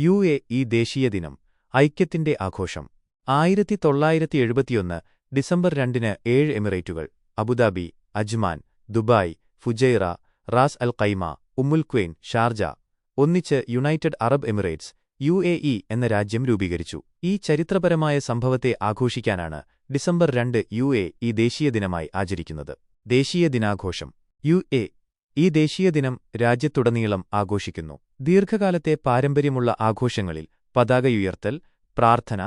U A E ദേശീയ ദിനം ഐക്യത്തിന്റെ ആഘോഷം. ആയിരത്തി തൊള്ളായിരത്തി എഴുപത്തിയൊന്ന് ഡിസംബർ രണ്ടിന് ഏഴ് എമിറേറ്റുകൾ Abu Dhabi Ajman Dubai Fujairah Ras Al Khaimah Umm Al Quwain Sharjah. ഒന്നിച്ച് യുണൈറ്റഡ് അറബ് എമിറേറ്റ്സ് യു എന്ന രാജ്യം രൂപീകരിച്ചു. ഈ ചരിത്രപരമായ സംഭവത്തെ ആഘോഷിക്കാനാണ് ഡിസംബർ രണ്ട് യു എ ഈ ദേശീയ ദിനമായി ആചരിക്കുന്നത്. ദേശീയ ദിനാഘോഷം യു എ ഈ ദേശീയ ദിനം രാജ്യത്തുടനീളം ആഘോഷിക്കുന്നു. ദീർഘകാലത്തെ പാരമ്പര്യമുള്ള ആഘോഷങ്ങളിൽ പതാകയുയർത്തൽ പ്രാർത്ഥന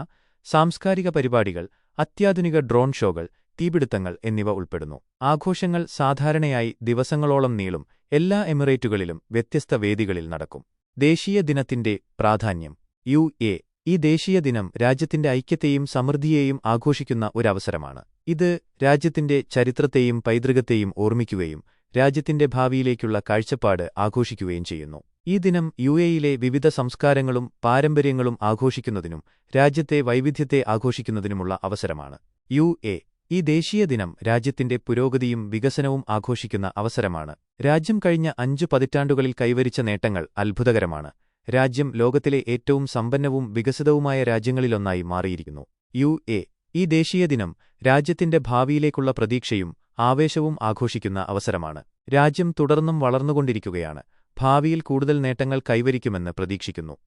സാംസ്കാരിക പരിപാടികൾ അത്യാധുനിക ഡ്രോൺ ഷോകൾ തീപിടുത്തങ്ങൾ എന്നിവ ഉൾപ്പെടുന്നു. ആഘോഷങ്ങൾ സാധാരണയായി ദിവസങ്ങളോളം നീളും എല്ലാ എമിറേറ്റുകളിലും വ്യത്യസ്ത വേദികളിൽ നടക്കും. ദേശീയ ദിനത്തിന്റെ പ്രാധാന്യം. U A. ഈ ദേശീയ ദിനം രാജ്യത്തിന്റെ ഐക്യത്തെയും സമൃദ്ധിയെയും ആഘോഷിക്കുന്ന ഒരവസരമാണ്. ഇത് രാജ്യത്തിന്റെ ചരിത്രത്തെയും പൈതൃകത്തെയും ഓർമ്മിക്കുകയും രാജ്യത്തിന്റെ ഭാവിയിലേക്കുള്ള കാഴ്ചപ്പാട് ആഘോഷിക്കുകയും ചെയ്യുന്നു. ഈ ദിനം യു എയിലെ വിവിധ സംസ്കാരങ്ങളും പാരമ്പര്യങ്ങളും ആഘോഷിക്കുന്നതിനും രാജ്യത്തെ വൈവിധ്യത്തെ ആഘോഷിക്കുന്നതിനുമുള്ള അവസരമാണ്. യു ഈ ദേശീയ ദിനം രാജ്യത്തിന്റെ പുരോഗതിയും വികസനവും ആഘോഷിക്കുന്ന അവസരമാണ്. രാജ്യം കഴിഞ്ഞ അഞ്ചു പതിറ്റാണ്ടുകളിൽ കൈവരിച്ച നേട്ടങ്ങൾ അത്ഭുതകരമാണ്. രാജ്യം ലോകത്തിലെ ഏറ്റവും സമ്പന്നവും വികസിതവുമായ രാജ്യങ്ങളിലൊന്നായി മാറിയിരിക്കുന്നു. യു ഈ ദേശീയ ദിനം രാജ്യത്തിന്റെ ഭാവിയിലേക്കുള്ള പ്രതീക്ഷയും ആവേശവും ആഘോഷിക്കുന്ന അവസരമാണ്. രാജ്യം തുടർന്നും വളർന്നുകൊണ്ടിരിക്കുകയാണ്. ഭാവിയിൽ കൂടുതൽ നേട്ടങ്ങൾ കൈവരിക്കുമെന്ന് പ്രതീക്ഷിക്കുന്നു.